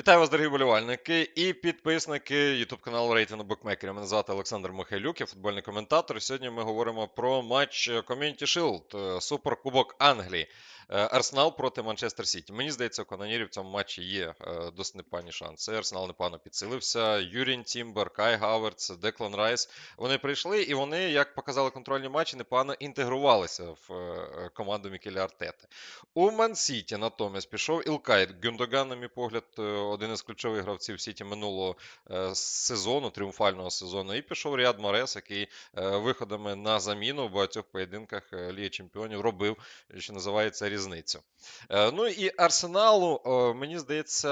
Вітаю вас, дорогі болівальники і підписники YouTube каналу рейтингу букмекерів. Мене звати Олександр Михайлюк, я футбольний коментатор. Сьогодні ми говоримо про матч Community Shield, е, Суперкубок Англії. Е, Арсенал проти Манчестер Сіті. Мені здається, у канонірів в цьому матчі є е, досить непогані шанси. Арсенал непогано підсилився. Юрін Тімбер, Кай Гаверц, Деклан Райс. Вони прийшли і вони, як показали контрольні матчі, непогано інтегрувалися в е, команду Мікеля Артети. У Ман-Сіті натомість пішов Ілкай Гюндоган, на мій погляд, один із ключових гравців Сіті минулого сезону, тріумфального сезону. І пішов Ріад Морес, який виходами на заміну в багатьох поєдинках Ліги Чемпіонів робив, що називається, різницю. Е, Ну і Арсеналу, е, мені здається,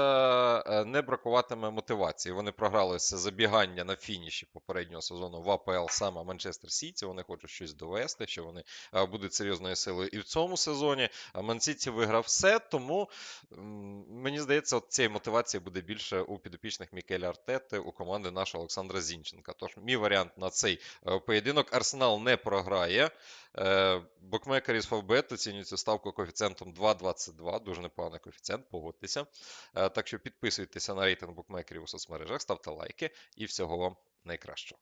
е, не бракуватиме мотивації. Вони програли це забігання на фініші попереднього сезону в АПЛ саме Манчестер Сіті. Вони хочуть щось довести, що вони будуть серйозною силою і в цьому сезоні. Ман-Сіті виграв все, тому мені здається, цієї мотивації буде більше у підопічних Мікеля Артети, у команди нашого Олександра Зінченка. Тож мій варіант на цей поєдинок Арсенал не програє. Е, з із Фавбет оцінює цю ставку коефіцієнтом 2,22. Дуже непоганий коефіцієнт, погодьтеся. Е, Так що підписуйтеся на рейтинг букмекерів у соцмережах, ставте лайки і всього вам найкращого.